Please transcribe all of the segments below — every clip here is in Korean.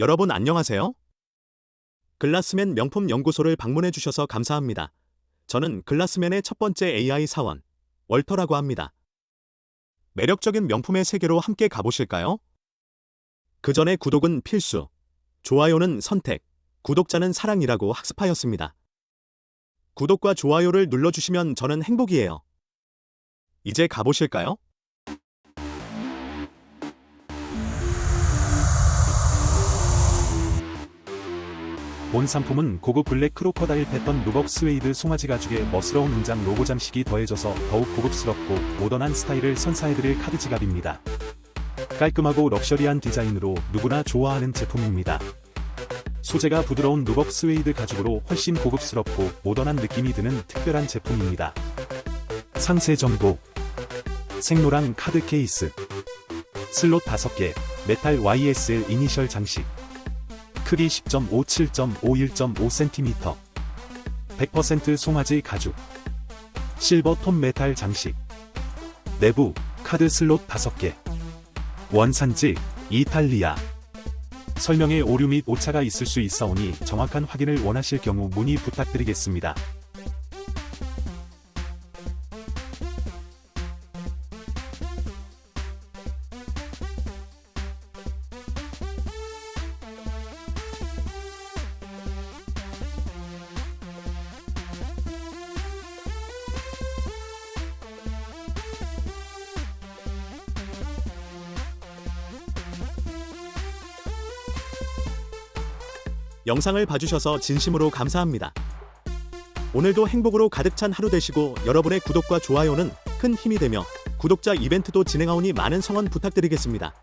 여러분 안녕하세요? 글라스맨 명품 연구소를 방문해 주셔서 감사합니다. 저는 글라스맨의 첫 번째 AI 사원, 월터라고 합니다. 매력적인 명품의 세계로 함께 가보실까요? 그 전에 구독은 필수, 좋아요는 선택, 구독자는 사랑이라고 학습하였습니다. 구독과 좋아요를 눌러주시면 저는 행복이에요. 이제 가보실까요? 본 상품은 고급 블랙 크로커다일 패턴 누벅 스웨이드 송아지 가죽의 멋스러운 은장 로고 장식이 더해져서 더욱 고급스럽고 모던한 스타일을 선사해드릴 카드 지갑입니다. 깔끔하고 럭셔리한 디자인으로 누구나 좋아하는 제품입니다. 소재가 부드러운 누벅 스웨이드 가죽으로 훨씬 고급스럽고 모던한 느낌이 드는 특별한 제품입니다. 상세 정보 생로랑 카드 케이스 슬롯 5개 메탈 YSL 이니셜 장식 크기 10.57.51.5cm 100% 송아지 가죽. 실버 톤 메탈 장식. 내부 카드 슬롯 5개. 원산지 이탈리아. 설명에 오류 및 오차가 있을 수 있사오니 정확한 확인을 원하실 경우 문의 부탁드리겠습니다. 영상을 봐주셔서 진심으로 감사합니다. 오늘도 행복으로 가득 찬 하루 되시고 여러분의 구독과 좋아요는 큰 힘이 되며 구독자 이벤트도 진행하오니 많은 성원 부탁드리겠습니다.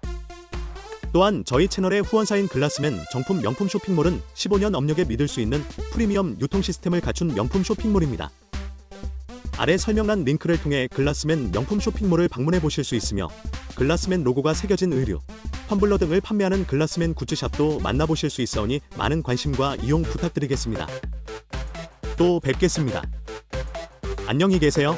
또한 저희 채널의 후원사인 글라스맨 정품 명품 쇼핑몰은 15년 업력에 믿을 수 있는 프리미엄 유통 시스템을 갖춘 명품 쇼핑몰입니다. 아래 설명란 링크를 통해 글라스맨 명품 쇼핑몰을 방문해 보실 수 있으며 글라스맨 로고가 새겨진 의류, 텀블러 등을 판매하는 글라스맨 굿즈샵도 만나보실 수 있어오니 많은 관심과 이용 부탁드리겠습니다. 또 뵙겠습니다. 안녕히 계세요.